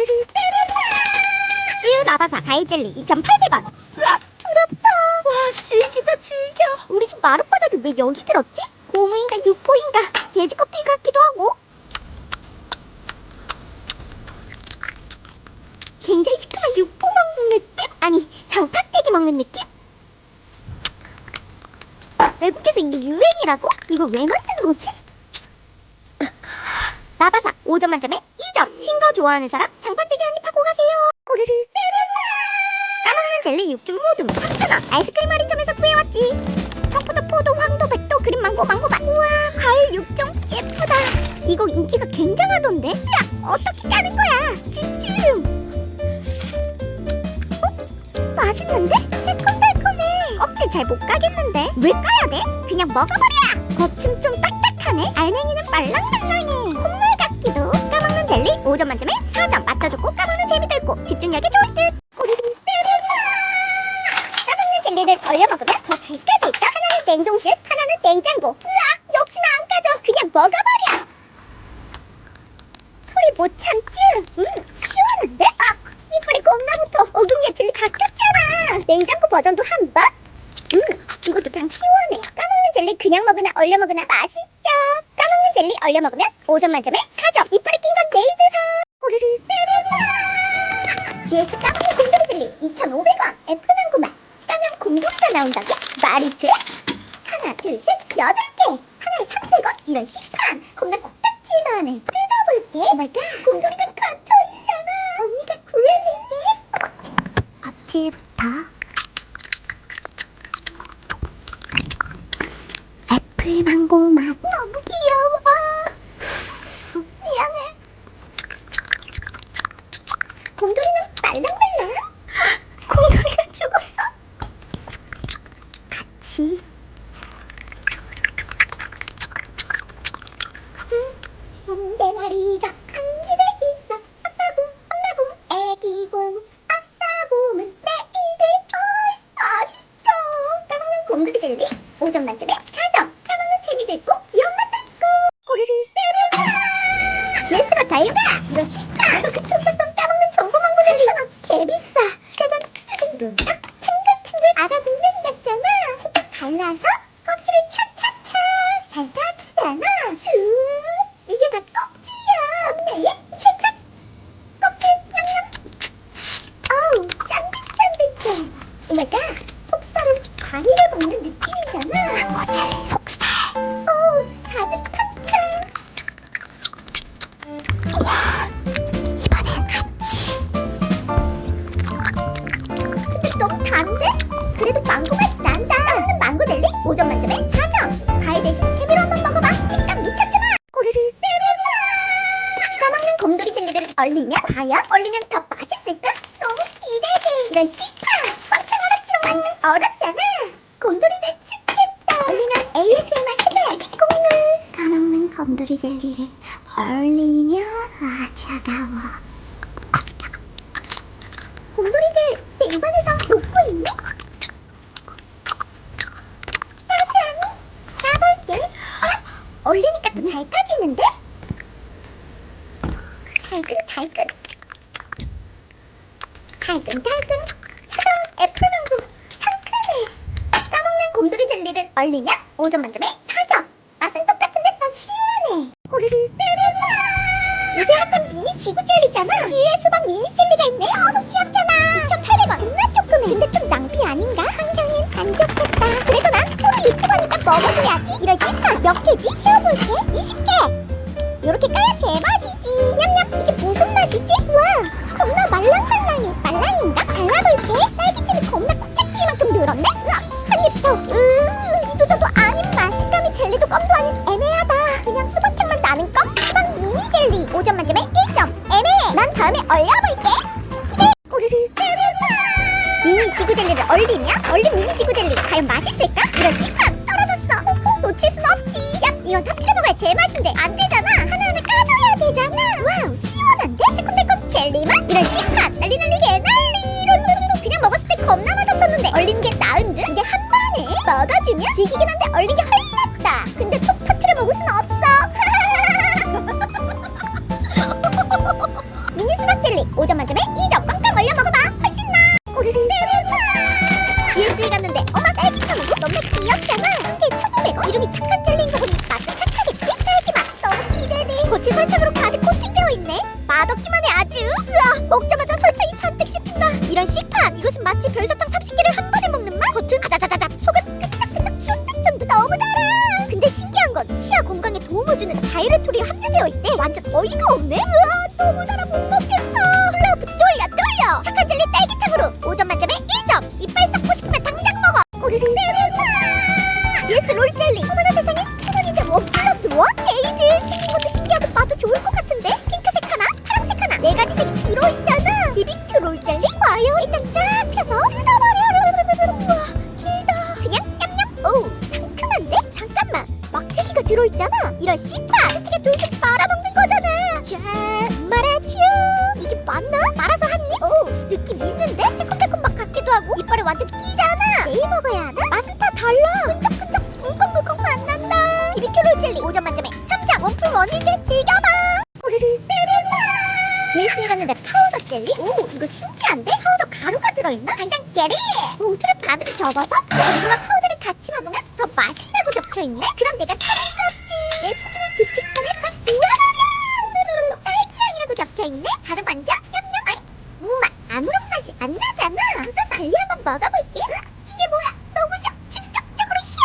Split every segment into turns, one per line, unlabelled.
꼬리를 때려라 슈 라바사 과일 젤리 2,800원 부럽다 와 즐기다 즐겨 우리 집 마룻바닥이 왜 여기 들었지? 고무인가 유포인가 돼지 껍데기 같기도 하고 굉장히 시큼한 육포 먹는 느낌? 아니 장팥대기 먹는 느낌? 외국에서 이게 유행이라고? 이거 왜 만드는 거지? 나바사 5점 만점에 2점 신거 좋아하는 사람 장팥대기 한입 하고 가세요. 꼬리를 세르르 까먹는 젤리 6종 모두 3,000원. 아이스크림 할인점에서 구해왔지. 청포도 포도 황도 백도 그린 망고 망고 맛. 우와 과일 6종 예쁘다. 이거 인기가 굉장하던데? 야 어떻게 까는 거야? 찜찜 맛있는데? 새콤달콤해. 껍질 잘 못 까겠는데? 왜 까야 돼? 그냥 먹어버려. 겉은 좀 딱딱하네. 알맹이는 말랑말랑해. 콧물 같기도 젤리 5점 만점에 4점 맛도 좋고 까먹는 재미도 있고 집중력이 좋을 듯. 까먹는 젤리를 얼려 먹으면 더 잘 까질까? 하나는 냉동실 하나는 냉장고. 으악 역시나 안 까져. 그냥 먹어버려. 소리 못 참지? 음 시원한데? 아 이빨이 겁나부터. 어금니에 젤리 다 꼈잖아. 냉장고 버전도 한 번? 음 이것도 그냥 시원해. 까먹는 젤리 그냥 먹으나 얼려 먹으나 맛있죠. 까먹는 젤리 얼려 먹으면 5점 만점에 4점. 이빨에 사 꼬리를 세르르 GS 곰돌이 젤리 2,500원 애플망고 맛 까면 곰돌이가 나온다고? 말이 돼? 하나 둘셋 여덟 개. 하나에 300원 이런 식판 겁나 코딱지만 해 뜯어볼게. 오마이갓 곰돌이가 갇혀있잖아. 언니가 구해줄게. 앞뒤부터 애플 망고 맛 너무 귀여워 미안해 곰돌이는 말랑 말랑? 곰돌이가 죽었어? 같이. 음, 내 머리가 한 집에 있어. 아빠 곰 엄마 곰 애기 곰 아빠 곰은 내일들 얼 맛있어 까먹는 곰돌이 젤리 5점 만점에 4점 까먹는 재미도 있고 귀여운 맛도 있고. 꼬리를 세르르 GS가 달다 이거 싫다 이거 5점 만점에 4점 과일 대신 재미로 한번 먹어봐. 식감 미쳤잖아. 꼬리를 빼빼라 까먹는 곰돌이 젤리를 얼리면 과연 얼리면 더 맛있을까? 너무 기대돼. 이런 씨파 꽉찬 얼음처럼 맞는 얼었잖아. 곰돌이들 춥겠다. 얼리면 ASMR 해줘야지 꼬물. 까먹는 곰돌이 젤리를 얼리면 아 차가워 곰돌이들 내 입안에서 녹고 있네 짜잔 까볼게 어? 얼리니까 또 잘 까지는데? 잘끈잘끈 달끈달끈 차가운 애플망고 상큼해 까먹는 곰돌이 젤리를 얼리면 5점 만점에 4점. 맛은 똑같은데 난 시원해. 호르르 세르르 요새 핫한 미니 지구 젤리잖아. 뒤에 수박 미니 젤리가 있네. 어우 귀엽잖아. 2,800원. 겁나 조그매 근데 좀 낭비 아닌가? 환경엔 안 좋겠다. 그래도 난 프로 유튜버니까 먹어줘야지. 식판 몇 개지? 세어볼게. 20개. 요렇게 까야 냠냠 5점 만점에 1점. 애매해 난 다음에 얼려볼게. 기대. 미니 지구 젤리를 얼리면 얼린 미니 지구 젤리 과연 맛있을까? 이런 식감 떨어졌어. 호호, 놓칠 순 없지. 야 이건 터트려 먹어야 제맛인데. 안 되잖아. 하나하나 까줘야 되잖아. 와우 시원한데? 새콤달콤 젤리 맛? 이런 식감 난리 난리 개난리. 롤롤롤 그냥 먹었을 때 겁나 맛없었는데. 얼리는 게 나은 듯? 이게 한 번에 먹어주면 지기긴 한데 얼린 게 헐렸 한 개에 1,500원 이름이 착한 젤리인 거 보니 맛도 착하겠지? 딸기 맛 너무 기대돼. 고치 설탕으로 가득 코팅되어 있네. 맛없기만 해 아주. 으아 먹자마자 설탕이 잔뜩 씹힌다. 이런 식판 이것은 마치 별사탕 30개를 한 번에 먹는 맛? 겉은 아자자자자 속은 끄짝끄짝 쫀득쫀득 너무 달아. 근데 신기한 건 치아 건강에 도움을 주는 자이레토리 함유되어 있대. 완전 어이가 없네. 으아 너무 달아 못 먹겠어. 플라우프 돌려 돌려. 착한 젤리 딸기탕으로 5점 만점에 1점. 이 일단 쫙 펴서 뜯어버려. 길다. 그냥 냠냠. 오 상큼한데? 잠깐만. 막대기가 들어있잖아. 이런 씨파 어떻게 돌돌 말아먹는 거잖아. 자 말아줘. 이게 맞나? 말아서 한 입? 오 느낌 있는데? 새콤달콤 맛 같기도 하고. 이빨에 완전 끼잖아. 내일 먹어야 하나? 갔는데 파우더 젤리? 오 이거 신기한데? 파우더 가루가 들어있나? 간장 젤리! 봉투를 반으로 접어서 가루와 파우더를 같이 먹으면 더 맛있다고 적혀있네? 그럼 내가 찾을 수 없지 내 소중한 그 직관에 딱 우와라라 딸기향이라고 적혀있네? 가루 만져 냠냠 아이 무맛 아무런 맛이 안 나잖아 또 달리 한번 먹어볼게 이게 뭐야 너무 셔 충격적으로 셔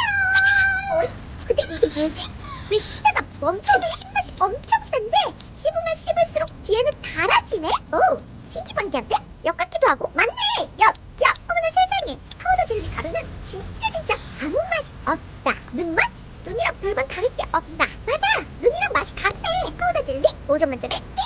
어이 근데 이게 뭐지? 왜 시다가 멈춰도 신맛이 엄청 센데 씹으면 씹을수록 뒤에는 달아지네? 오 신기방기한데? 역 같기도 하고 맞네! 역! 역! 어머나 세상에! 파우더 젤리 가루는 진짜 진짜 아무 맛이 없다 눈맛? 눈이랑 별반 다를 게 없다 맞아! 눈이랑 맛이 같네 파우더 젤리 5점 만점에 땡!